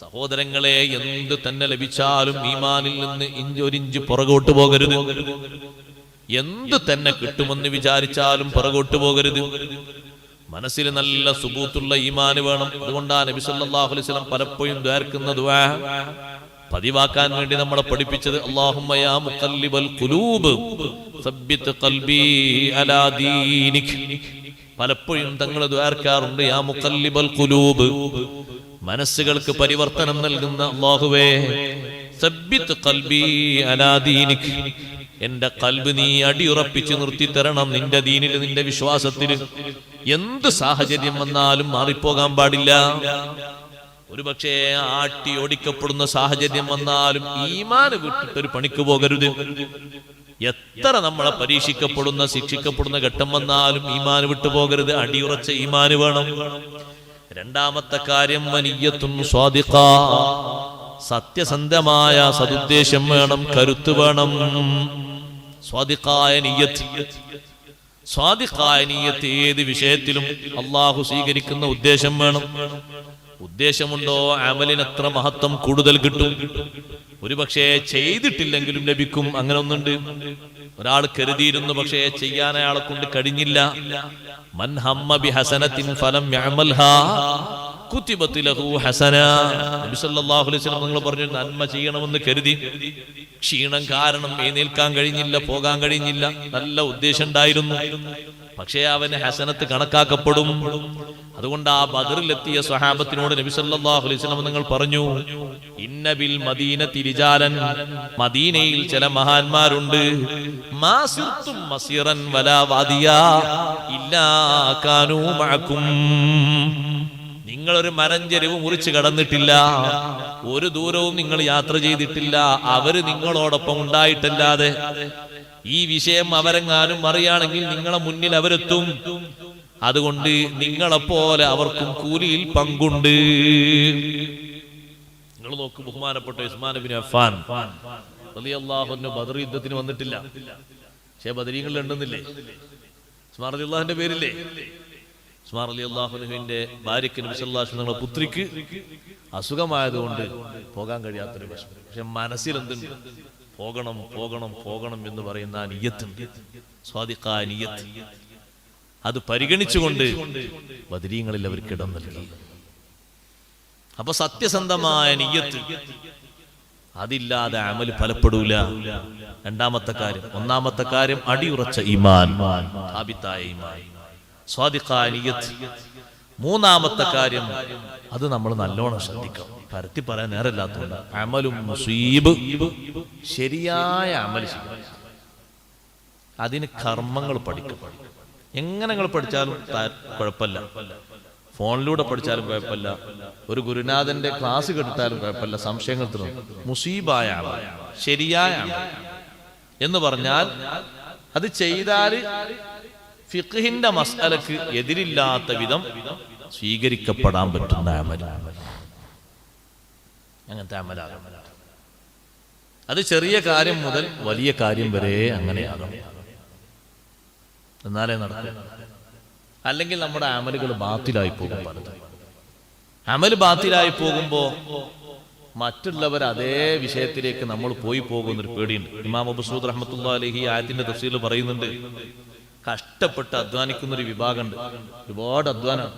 സഹോദരങ്ങളെ എന്ത് തന്നെ ലഭിച്ചാലും ഈമാനിൽ നിന്ന് ഇഞ്ചൊരിഞ്ച് പുറകോട്ട് പോകരുത്. എന്ത് തന്നെ കിട്ടുമെന്ന് വിചാരിച്ചാലും പുറകോട്ട് പോകരുത്. മനസ്സിൽ നല്ല സുബൂത്തുള്ള ഈമാന് വേണം. അതുകൊണ്ടാണ് നബി സല്ലല്ലാഹു അലൈഹി വസല്ലം പലപ്പോഴും ദ്വാർക്കുന്ന ദുആ പതിവാക്കാൻ വേണ്ടി നമ്മളെ പഠിപ്പിച്ചത്. അല്ലാഹുമ്മ യാ മുഖല്ലിബൽ ഖുലൂബ് സബ്ബിത് അലാ ദീനിക്. പലപ്പോഴും തങ്ങൾ ദ്വാർക്കാറുണ്ട് യാ മുഖല്ലിബൽ ഖുലൂബ്. മനസ്സുകൾക്ക് പരിവർത്തനം നൽകുന്ന ദീനിക്. എന്റെ കൽബ് നീ അടിയുറപ്പിച്ച് നിർത്തി തരണം നിന്റെ ദീനിൽ നിന്റെ വിശ്വാസത്തിൽ. എന്ത് സാഹചര്യം വന്നാലും മാറിപ്പോകാൻ പാടില്ല. ഒരുപക്ഷെ ആട്ടി ഓടിക്കപ്പെടുന്ന സാഹചര്യം വന്നാലും ഈമാന് വിട്ടിട്ടൊരു പണിക്ക് പോകരുത്. എത്ര നമ്മളെ പരീക്ഷിക്കപ്പെടുന്ന ശിക്ഷിക്കപ്പെടുന്ന ഘട്ടം വന്നാലും ഈമാന് വിട്ടു പോകരുത് അടിയുറച്ച ഈമാന് വേണം. രണ്ടാമത്തെ കാര്യം വനിയത്തും സ്വാദിക്ക സത്യസന്ധമായ സതുദ്ദേശം വേണം കരുത്ത് വേണം. സ്വാദിഖായ നീയത്ത്. സ്വാദിഖായ നീയത്ത് ഏത് വിഷയത്തിലും അള്ളാഹു സ്വീകരിക്കുന്ന ഉദ്ദേശം വേണം. ഉദ്ദേശമുണ്ടോ അമലിന് എത്ര മഹത്വം കൂടുതൽ കിട്ടും? ഒരുപക്ഷെ ചെയ്തിട്ടില്ലെങ്കിലും ലഭിക്കും. അങ്ങനെ ഒന്നുണ്ട് ഒരാൾ കരുതിയിരുന്നു പക്ഷേ ചെയ്യാൻ അയാളെ കൊണ്ട് കഴിഞ്ഞില്ല. നിങ്ങൾ പറഞ്ഞു നന്മ ചെയ്യണമെന്ന് കരുതി. ക്ഷീണം കാരണം എഴുന്നേൽക്കാൻ കഴിഞ്ഞില്ല പോകാൻ കഴിഞ്ഞില്ല. നല്ല ഉദ്ദേശം ഉണ്ടായിരുന്നു. പക്ഷേ അവന് ഹസനത്ത് കണക്കാക്കപ്പെടും. അതുകൊണ്ട് ആ ബദറിലെത്തിയ സ്വഹാബത്തിനോട് നബി സല്ലല്ലാഹു അലൈഹി വസല്ലം നിങ്ങൾ പറഞ്ഞു ഇന്നബിൽ മദീന തിരിജാലൻ മദീനയിൽ ചില മഹാന്മാരുണ്ട്. മാസിർത്തും മസീറൻ വലാ വാദിയാ നിങ്ങളൊരു മരഞ്ചെരിവ് മുറിച്ച് കടന്നിട്ടില്ല. ഒരു ദൂരവും നിങ്ങൾ യാത്ര ചെയ്തിട്ടില്ല. അവർ നിങ്ങളോടൊപ്പം ഉണ്ടായിട്ടല്ലാതെ ഈ വിഷയം അവരെങ്ങാനും അറിയാണെങ്കിൽ നിങ്ങളെ മുന്നിൽ അവരെത്തും. അതുകൊണ്ട് നിങ്ങളെപ്പോലെ അവർക്കും കൂലിയിൽ പങ്കുണ്ട്. നിങ്ങൾ നോക്ക് ബഹുമാനപ്പെട്ട ഉസ്മാൻ ബിൻ അഫാൻ റളിയല്ലാഹുവിന് ബദർ യുദ്ധത്തിന് വന്നിട്ടില്ല. പക്ഷേ ബദരീങ്ങളിൽ ഉണ്ടെന്നില്ലേ ഉസ്മാൻ അള്ളാഹിന്റെ പേരില്ലേ? ഉസ്മാൻ അലി അള്ളാഹുനുവിന്റെ ഭാര്യയ്ക്ക് നബിസല്ലാഹു നിങ്ങളുടെ പുത്രിക്ക് അസുഖമായതുകൊണ്ട് പോകാൻ കഴിയാത്തൊരു വിഷമം. പക്ഷെ മനസ്സിൽ എന്തുണ്ട്? പോകണം പോകണം പോകണം എന്ന് പറയുന്ന നിയത്തുണ്ട് സ്വാദിഖാ നിയത്ത്. അത് പരിഗണിച്ചുകൊണ്ട് ബദരീങ്ങളിൽ അവർക്ക് ഇടം നൽകി അപ്പൊ സത്യസന്ധമായ നിയത്ത്. അതില്ലാതെ അമൽ ഫലപ്പെടൂല. രണ്ടാമത്തെ കാര്യം ഒന്നാമത്തെ കാര്യം അടിയുറച്ച ഇമാൻ ഈമാൻ. സ്വാദിഖാ നിയ്യത്ത്. മൂന്നാമത്തെ കാര്യം അത് നമ്മൾ നല്ലോണം ശ്രദ്ധിക്കണം. പരത്തി പറയാൻ നേരമില്ലാത്തതുകൊണ്ട് അമലും മുസീബ് ശരിയായ അമൽ അതിന് കർമ്മങ്ങൾ പഠിക്കും. എങ്ങനെ നിങ്ങൾ പഠിച്ചാലും കുഴപ്പമില്ല. ഫോണിലൂടെ പഠിച്ചാലും കുഴപ്പമില്ല. ഒരു ഗുരുനാഥന്റെ ക്ലാസ് കെടുത്താലും കുഴപ്പമില്ല. സംശയങ്ങൾ തീർന്നു. മുസീബായ ശരിയായ എന്ന് പറഞ്ഞാൽ അത് ചെയ്താൽ ഫിഖിന്റെ മസ്തലക്ക് എതിരില്ലാത്ത വിധം സ്വീകരിക്കപ്പെടാൻ പറ്റുന്ന അമൽ അങ്ങനത്തെ അമലാകും അത് ചെറിയ കാര്യം മുതൽ വലിയ കാര്യം വരെ അങ്ങനെയാകും എന്നാലേ നടക്കും. അല്ലെങ്കിൽ നമ്മുടെ അമലുകൾ ബാത്തിലായി പോകും പലതും. അമൽ ബാത്തിലായി പോകുമ്പോ മറ്റുള്ളവർ അതേ വിഷയത്തിലേക്ക് നമ്മൾ പോയി പോകുന്നൊരു പേടിയുണ്ട്. ഇമാം അബുസൂദ് റഹ്മത്തുള്ള അലഹി ആയത്തിന്റെ തഫ്സീൽ പറയുന്നുണ്ട്. കഷ്ടപ്പെട്ട് അധ്വാനിക്കുന്ന ഒരു വിഭാഗമുണ്ട്. ഒരുപാട് അധ്വാനം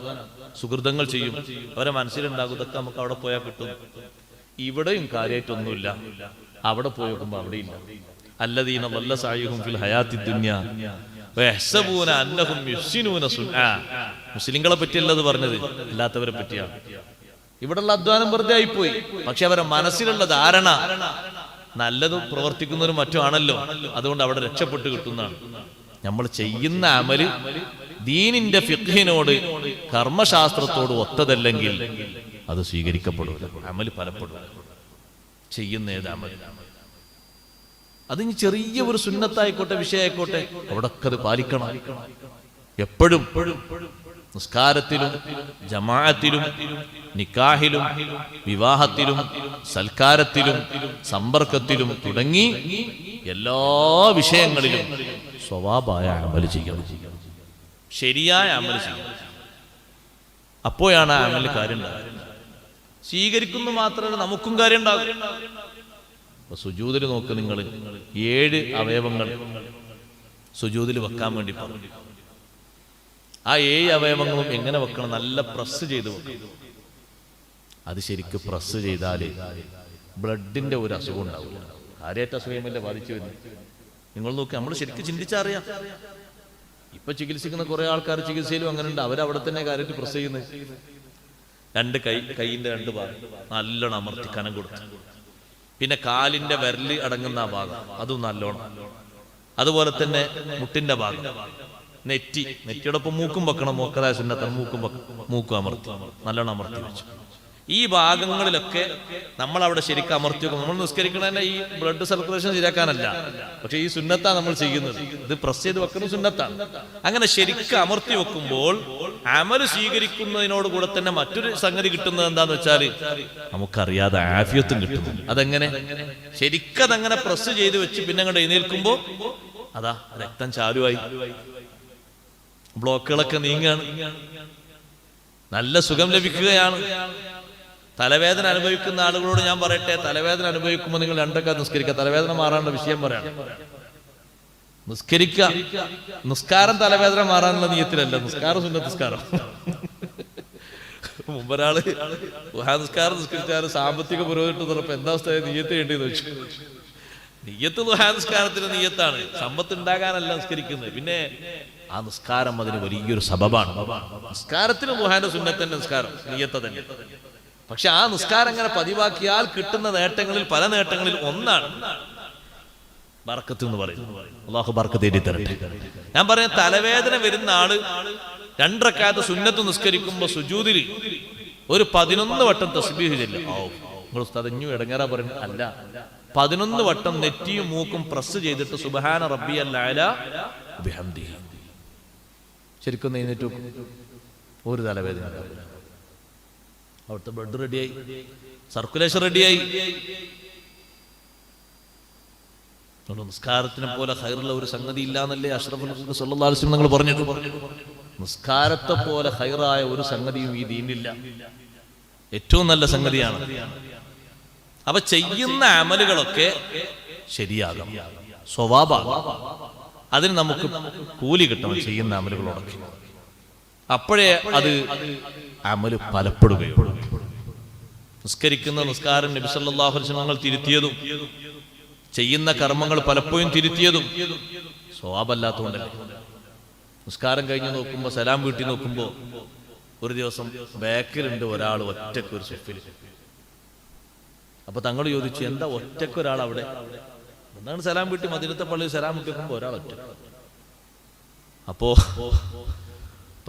സുഹൃതങ്ങൾ ചെയ്യും. അവരെ മനസ്സിലുണ്ടാകും ഇതൊക്കെ നമുക്ക് അവിടെ പോയാൽ കിട്ടും. ഇവിടെയും കാര്യമായിട്ടൊന്നുമില്ല അവിടെ പോയി നോക്കുമ്പോ ഇല്ല അല്ലദീന വല്ല സായുഹും മുസ്ലിങ്ങളെ പറ്റിയല്ല അത് പറഞ്ഞത്. അല്ലാത്തവരെ പറ്റിയാണ് ഇവിടെയുള്ള അധ്വാനം വെറുതെ ആയിപ്പോയി. പക്ഷെ അവരെ മനസ്സിലുള്ള ധാരണ നല്ലത് പ്രവർത്തിക്കുന്നവരും മറ്റും ആണല്ലോ അതുകൊണ്ട് അവിടെ രക്ഷപ്പെട്ട് കിട്ടുന്നതാണ്. നമ്മൾ ചെയ്യുന്ന അമൽ ദീനിന്റെ ഫിഖിനോട് കർമ്മശാസ്ത്രത്തോട് ഒത്തതല്ലെങ്കിൽ അത് സ്വീകരിക്കപ്പെടില്ല അമൽ ഫലപ്പെടില്ല ചെയ്യുന്ന ഏത് അമൽ അതിന് ചെറിയ ഒരു സുന്നത്തായിക്കോട്ടെ വിഷയമായിക്കോട്ടെ അവിടൊക്കെ അത് പാലിക്കണം. എപ്പോഴും നിസ്കാരത്തിലും ജമാഅത്തിലും നിക്കാഹിലും വിവാഹത്തിലും സൽക്കാരത്തിലും സമ്പർക്കത്തിലും തുടങ്ങി എല്ലാ വിഷയങ്ങളിലും സ്വഭാവമായ അമൽ ചെയ്യണം. ശരിയായ അമൽ ചെയ്യണം. അപ്പോഴാണ് ആ അമൽ കാര്യം സ്വീകരിക്കുന്നു മാത്രമല്ല നമുക്കും കാര്യം ഉണ്ടാകും. സുജൂതിൽ നോക്ക് നിങ്ങൾ ഏഴ് അവയവങ്ങൾ സുജൂതിൽ വെക്കാൻ വേണ്ടി പറഞ്ഞു. ആ ഏഴ് അവയവങ്ങളും എങ്ങനെ വെക്കണം? നല്ല പ്രസ് ചെയ്ത് വെക്കണം. അത് ശരിക്കും പ്രസ് ചെയ്താൽ ബ്ലഡിന്റെ ഒരു അസുഖം ഉണ്ടാവില്ല ആരേറ്റ അസുഖമല്ലേ ബാധിച്ചു വരുന്നത് നിങ്ങൾ നോക്കി നമ്മൾ ശരിക്കും ചിന്തിച്ചറിയാം ഇപ്പൊ ചികിത്സിക്കുന്ന കുറെ ആൾക്കാർ ചികിത്സയിലും അങ്ങനെ ഉണ്ട് അവരവിടെ തന്നെ കാര്യത്തിൽ പ്രസ് ചെയ്യുന്നത്. രണ്ട് കൈ കൈയിന്റെ രണ്ട് ഭാഗം. നല്ലോണം അമർത്തി കനം കൊടുത്തു. പിന്നെ കാലിന്റെ വിരൽ അടങ്ങുന്ന ആ ഭാഗം. അതും നല്ലോണം. അതുപോലെ തന്നെ മുട്ടിന്റെ ഭാഗം. നെറ്റി. നെറ്റിയോടൊപ്പം മൂക്കും വെക്കണം. മൂക്കതായ മൂക്കും വെക്ക- മൂക്കും അമർത്തി. നല്ലോണം അമർത്തി വെച്ചു. ഈ ഭാഗങ്ങളിലൊക്കെ നമ്മൾ അവിടെ ശരിക്കും അമർത്തി വെക്കും നമ്മൾ നിസ്കരിക്കണതന്നെ ഈ ബ്ലഡ് സർക്കുലേഷൻ ശരിയാക്കാനല്ല. പക്ഷെ ഈ സുന്നത്താണ് നമ്മൾ ചെയ്യുന്നത്. ഇത് പ്രസ് ചെയ്ത് വെക്കുന്ന സുന്നത്താണ് അങ്ങനെ ശരിക്കും അമർത്തി വെക്കുമ്പോൾ അമൽ സ്വീകരിക്കുന്നതിനോട് കൂടെ തന്നെ മറ്റൊരു സംഗതി കിട്ടുന്നത് എന്താന്ന് വെച്ചാൽ നമുക്കറിയാതെ ആഫിയത്തും കിട്ടുന്നു അതെങ്ങനെ? ശരിക്കും അതങ്ങനെ പ്രസ് ചെയ്ത് വെച്ച് പിന്നെ അങ്ങോട്ട് എഴുന്നേൽക്കുമ്പോ അതാ രക്തം ചാലുവായി. ബ്ലോക്കുകളൊക്കെ നീങ്ങാണ്. നല്ല സുഖം ലഭിക്കുകയാണ്. തലവേദന അനുഭവിക്കുന്ന ആളുകളോട് ഞാൻ പറയട്ടെ തലവേദന അനുഭവിക്കുമ്പോൾ നിങ്ങൾ രണ്ടൊക്കെ നിസ്കരിക്കുക. തലവേദന മാറാനുള്ള വിഷയം പറയാം. നിസ്കരിക്കുക. നിസ്കാരം തലവേദന മാറാനുള്ള നീയത്തിലല്ല. നിസ്കാരം സുന്ന നിസ്കാരം. മുമ്പൊരാൾ ഗുഹാനിസ്കാരം നിസ്കരിച്ചാൽ സാമ്പത്തിക പുരോഗതി തുറപ്പ് എന്താ അവസ്ഥ? നീയത്ത് വേണ്ടിയെന്ന് വെച്ചു നീയത്ത് ഗുഹാനിസ്കാരത്തിന് നീയത്താണ്. സമ്പത്ത് ഉണ്ടാകാനല്ല നിസ്കരിക്കുന്നത്. പിന്നെ ആ നിസ്കാരം അതിന് വലിയൊരു സബബാണ്. നിസ്കാരത്തിന് ദുഹാന്റെ സുന്നത്തന്നെ നിസ്കാരം നീയത്ത തന്നെ. പക്ഷെ ആ നിസ്കാരം അങ്ങനെ പതിവാക്കിയാൽ കിട്ടുന്ന നേട്ടങ്ങളിൽ പല നേട്ടങ്ങളിൽ ഒന്നാണ്. ബർക്കത്ത് എന്ന് പറയും ബർക്കത്ത് തരട്ടെ ഞാൻ പറയാം തലവേദന വരുന്ന ആൾ രണ്ടരക്കാലത്ത് സുന്നത്ത് നിസ്കരിക്കുമ്പോ സുജൂതിൽ ഒരു പതിനൊന്ന് വട്ടം തസ്ബീഹ് ചെല്ലും. നിങ്ങൾ തതഞ്ഞു ഇടങ്ങാറാ പറയുന്നത് അല്ല. പതിനൊന്ന് വട്ടം നെറ്റിയും മൂക്കും പ്രസ് ചെയ്തിട്ട് സുബഹാന റബ്ബി അല്ല ശരിക്കും. ഒരു തലവേദന. അവിടുത്തെ ബ്ലഡ് റെഡിയായി സർക്കുലേഷൻ റെഡിയായി നിസ്കാരത്തിനെ പോലെ ഹൈറുള്ള ഒരു സംഗതി ഇല്ലാന്നല്ലേ അഷ്റഫുൽ സല്ലാസ്ലം നിങ്ങൾ പറഞ്ഞിട്ട് നിസ്കാരത്തെ പോലെ ഹൈറായ ഒരു സംഗതിയും ഈ ദീനില്ല ഏറ്റവും നല്ല സംഗതിയാണ്. അപ്പൊ ചെയ്യുന്ന അമലുകളൊക്കെ ശരിയാകും. സ്വഭാവ അതിന് നമുക്ക് കൂലി കിട്ടണം ചെയ്യുന്ന അമലുകളോടൊക്കെ. അപ്പോഴേ അത് അമൽ ഫലപ്പെടുകയുള്ളൂ. നിസ്കരിക്കുന്ന നിസ്കാരം നബി സല്ലല്ലാഹു അലൈഹി വസല്ലം തിരുത്തിയതും ചെയ്യുന്ന കർമ്മങ്ങൾ പലപ്പോഴും തിരുത്തിയതും സ്വഭാവമല്ലാത്തതുകൊണ്ടല്ലേ? നിസ്കാരം കഴിഞ്ഞ് നോക്കുമ്പോൾ സലാം വീട്ടി നോക്കുമ്പോൾ ഒരു ദിവസം ബാക്കിലുണ്ട് ഒരാൾ ഒറ്റയ്ക്ക് ഒരു സുഫിൽ അപ്പൊ തങ്ങൾ ചോദിച്ചു എന്താ ഒറ്റയ്ക്ക് ഒരാൾ അവിടെ? എന്താണ് സലാം വീട്ടി മദിനത്തെ പള്ളിയിൽ സലാം വീട്ടി ഒരാൾ ഒറ്റ. അപ്പോ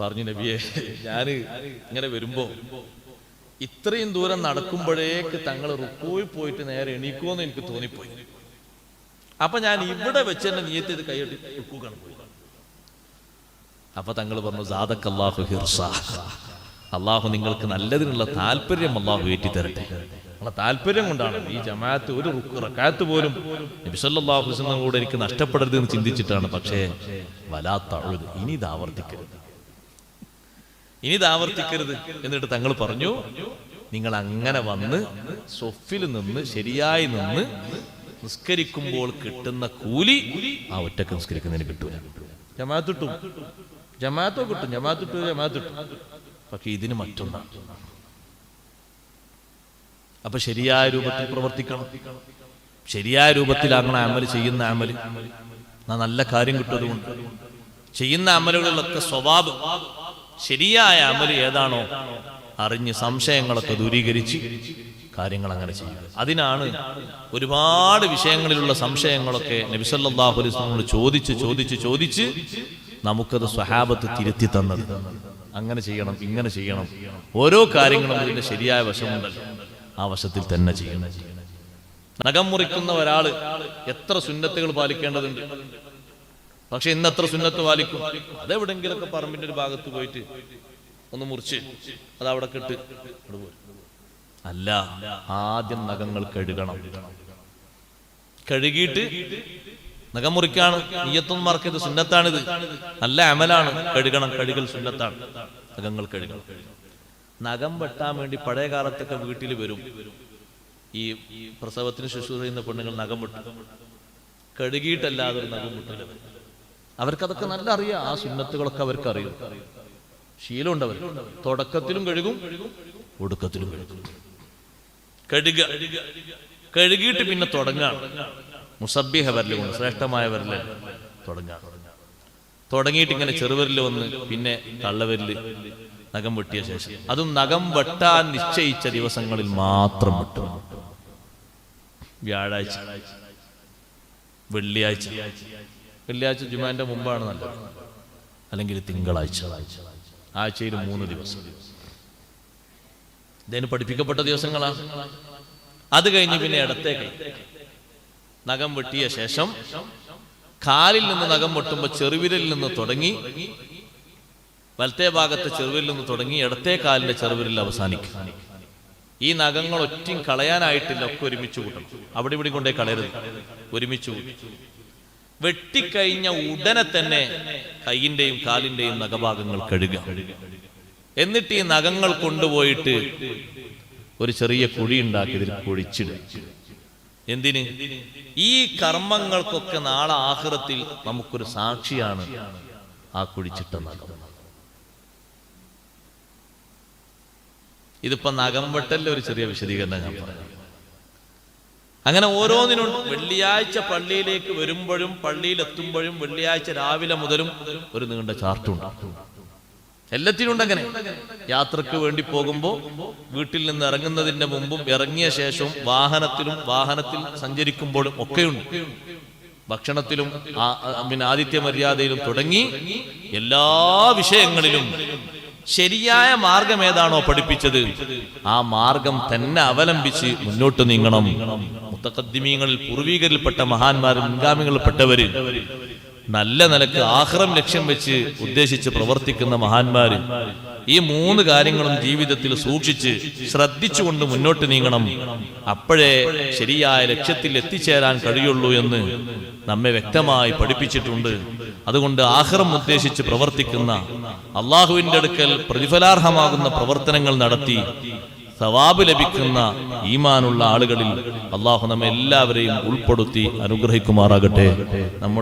പറഞ്ഞു നബിയെ ഞാൻ ഇങ്ങനെ വരുമ്പോ ഇത്രയും ദൂരം നടക്കുമ്പോഴേക്ക് തങ്ങൾ റുക്കോയിൽ പോയിട്ട് നേരെ എണീക്കുമെന്ന് എനിക്ക് തോന്നിപ്പോയി. അപ്പൊ ഞാൻ ഇവിടെ വെച്ച് തന്നെ നീയത്ത് ഇത് കൈയിട്ട് റുക്കൂക്കാണ് പോയി. അപ്പൊ തങ്ങൾ പറഞ്ഞു സാദക് അള്ളാഹു ഹിർസ. അള്ളാഹു നിങ്ങൾക്ക് നല്ലതിനുള്ള താല്പര്യം അള്ളാഹു ഏറ്റി തരട്ടെ നമ്മളെ താല്പര്യം കൊണ്ടാണ് ഈ ജമാഅത്ത് ഒരു റുക്ക് റക്കാത്ത് പോലും നബിസല്ലാഹു ഹുസ്ലിനും കൂടെ എനിക്ക് നഷ്ടപ്പെടരുത് എന്ന് ചിന്തിച്ചിട്ടാണ്. പക്ഷേ വലാത്ത ഇനി ഇത് ആവർത്തിക്കരുത്. ഇനി ഇത് ആവർത്തിക്കരുത് എന്നിട്ട് തങ്ങൾ പറഞ്ഞു നിങ്ങൾ അങ്ങനെ വന്ന് സൊഫിൽ നിന്ന് ശരിയായി നിന്ന് നിസ്കരിക്കുമ്പോൾ കിട്ടുന്ന കൂലി ആ ഒറ്റയ്ക്ക് നിസ്കരിക്കുന്നതിന് കിട്ടൂല. ജമാഅത്ത് ജമാത്തോ കിട്ടും. ജമാത്തിട്ടു ജമാത്തിട്ടു പക്ഷെ ഇതിന് മറ്റൊന്നാണ് അപ്പൊ ശരിയായ രൂപത്തിൽ പ്രവർത്തിക്കണം. ശരിയായ രൂപത്തിൽ അങ്ങനെ അമൽ ചെയ്യുന്ന അമൽ നല്ല കാര്യം കിട്ടുന്നതുകൊണ്ട്. ചെയ്യുന്ന അമലുകളിലൊക്കെ സ്വഭാവം. ശരിയായ അമൽ ഏതാണോ അറിഞ്ഞ് സംശയങ്ങളൊക്കെ ദൂരീകരിച്ച് കാര്യങ്ങൾ അങ്ങനെ ചെയ്യുക. അതിനാണ് ഒരുപാട് വിഷയങ്ങളിലുള്ള സംശയങ്ങളൊക്കെ നബിസല്ലാഹു അലൈഹി ചോദിച്ച് ചോദിച്ച് ചോദിച്ച് നമുക്കത് സ്വഹാബത്ത് തിരുത്തി തന്നത്. അങ്ങനെ ചെയ്യണം ഇങ്ങനെ ചെയ്യണം. ഓരോ കാര്യങ്ങളും ഇതിന്റെ ശരിയായ വശമുണ്ടല്ലോ. ആ വശത്തിൽ തന്നെ ചെയ്യണം. നഖം മുറിക്കുന്ന ഒരാൾ എത്ര സുന്നത്തുകൾ പാലിക്കേണ്ടതുണ്ട്? പക്ഷെ ഇന്ന് അത്ര സുന്നത്ത് പാലിക്കും. അതെവിടെങ്കിലൊക്കെ പറമ്പിന്റെ ഒരു ഭാഗത്ത് പോയിട്ട് ഒന്ന് മുറിച്ച് അത് അവിടെ കിട്ട്. അല്ല ആദ്യം നഖങ്ങൾ കഴുകണം. കഴുകിയിട്ട് നഖം മുറിക്കാണ്. നീയത്തൊന്നും മറക്കരുത്. സുന്നത്താണിത്. നല്ല അമലാണ്. കഴുകണം. കഴുകൽ സുന്നത്താണ്. നഖങ്ങൾ കഴുകണം. നഖം വെട്ടാൻ വേണ്ടി പഴയ കാലത്തൊക്കെ വീട്ടിൽ വരും. ഈ പ്രസവത്തിന് ശുശ്രൂഷ ചെയ്യുന്ന പെണ്ണുങ്ങൾ നഖം വെട്ടും. കഴുകിയിട്ടല്ലാതെ ഒരു നഖം വെട്ടില്ല അവർക്കതൊക്കെ നല്ല അറിയാം. ആ സുന്നത്തുകളൊക്കെ അവർക്ക് അറിയും ശീലമുണ്ട് അവർ തുടക്കത്തിലും കഴുകും ഒടുക്കത്തിലും കഴുകും. കഴുക കഴുകിയിട്ട് പിന്നെ തുടങ്ങാം. ശ്രേഷ്ഠമായ വരൽ തുടങ്ങാം. തുടങ്ങിയിട്ട് ഇങ്ങനെ ചെറുവരിൽ വന്ന് പിന്നെ തള്ളവരിൽ നഖം വെട്ടിയ ശേഷം. അതും നഖം വെട്ടാൻ നിശ്ചയിച്ച ദിവസങ്ങളിൽ മാത്രം വെട്ടും. വ്യാഴാഴ്ച. വെള്ളിയാഴ്ച. വെള്ളിയാഴ്ച ജുമാന്റെ മുമ്പാണ് നല്ലത്. അല്ലെങ്കിൽ തിങ്കളാഴ്ച. ആഴ്ചയിൽ മൂന്ന് ദിവസം. ഇതിന് പഠിപ്പിക്കപ്പെട്ട ദിവസങ്ങളാണ്. അത് കഴിഞ്ഞ് പിന്നെ ഇടത്തേക്ക് നഖം വെട്ടിയ ശേഷം കാലിൽ നിന്ന് നഖം വെട്ടുമ്പോൾ ചെറുവിരലിൽ നിന്ന് തുടങ്ങി വലത്തെ ഭാഗത്തെ ചെറുവിരൽ നിന്ന് തുടങ്ങി ഇടത്തെ കാലിന്റെ ചെറുവിരലിൽ അവസാനിക്കും. ഈ നഖങ്ങൾ ഒറ്റയും കളയാനായിട്ടില്ല ഒക്കെ ഒരുമിച്ച് കൂട്ടണം. അവിടെ ഇവിടെ കൊണ്ടേ കളയരുത്. ഒരുമിച്ച് കൂട്ടും. വെട്ടിക്കഴിഞ്ഞ ഉടനെ തന്നെ കൈയിന്റെയും കാലിന്റെയും നഖഭാഗങ്ങൾ കഴുകുക. എന്നിട്ട് ഈ നഖങ്ങൾ കൊണ്ടുപോയിട്ട് ഒരു ചെറിയ കുഴി ഉണ്ടാക്കി ഇതിൽ കുഴിച്ചിടുക എന്തിന്? ഈ കർമ്മങ്ങൾക്കൊക്കെ നാളെ ആഹൃത്തിൽ നമുക്കൊരു സാക്ഷിയാണ് ആ കുഴിച്ചിട്ട നഖം. ഇതിപ്പോ നഖം വെട്ടല്ലേ ഒരു ചെറിയ വിശദീകരണം ഞാൻ പറയാം. അങ്ങനെ ഓരോന്നിനും വെള്ളിയാഴ്ച പള്ളിയിലേക്ക് വരുമ്പോഴും പള്ളിയിൽ എത്തുമ്പോഴും വെള്ളിയാഴ്ച രാവിലെ മുതലും ഒരു നീണ്ട ചാർട്ടുണ്ട്. എല്ലാത്തിനും ഉണ്ട് അങ്ങനെ. യാത്രയ്ക്ക് വേണ്ടി പോകുമ്പോൾ വീട്ടിൽ നിന്ന് ഇറങ്ങുന്നതിന്റെ മുമ്പും ഇറങ്ങിയ ശേഷവും വാഹനത്തിലും വാഹനത്തിൽ സഞ്ചരിക്കുമ്പോഴും ഒക്കെയുണ്ട്. ഭക്ഷണത്തിലും പിന്നെ ആദിത്യ മര്യാദയിലും തുടങ്ങി എല്ലാ വിഷയങ്ങളിലും ശരിയായ മാർഗം ഏതാണോ പഠിപ്പിച്ചത് ആ മാർഗം തന്നെ അവലംബിച്ച് മുന്നോട്ട് നീങ്ങണം. മുത്തക്കദ്ദിമീങ്ങളിൽ പൂർവീകരിൽപ്പെട്ട മഹാന്മാർ മുൻഗാമികളിൽപ്പെട്ടവർ നല്ല നിലയ്ക്ക് ആഹ്റം ലക്ഷ്യം വെച്ച് ഉദ്ദേശിച്ച് പ്രവർത്തിക്കുന്ന മഹാന്മാർ ഈ മൂന്ന് കാര്യങ്ങളും ജീവിതത്തിൽ സൂക്ഷിച്ച് ശ്രദ്ധിച്ചുകൊണ്ട് മുന്നോട്ട് നീങ്ങണം. അപ്പോഴേ ശരിയായ ലക്ഷ്യത്തിൽ എത്തിച്ചേരാൻ കഴിയുള്ളൂ എന്ന് നമ്മെ വ്യക്തമായി പഠിപ്പിച്ചിട്ടുണ്ട്. അതുകൊണ്ട് ആഹ്റം ഉദ്ദേശിച്ച് പ്രവർത്തിക്കുന്ന അള്ളാഹുവിന്റെ അടുക്കൽ പ്രതിഫലാർഹമാകുന്ന പ്രവർത്തനങ്ങൾ നടത്തി സവാബ് ലഭിക്കുന്ന ഈമാനുള്ള ആളുകളിൽ അള്ളാഹു നമ്മെ എല്ലാവരെയും ഉൾപ്പെടുത്തി അനുഗ്രഹിക്കുമാറാകട്ടെ. നമ്മുടെ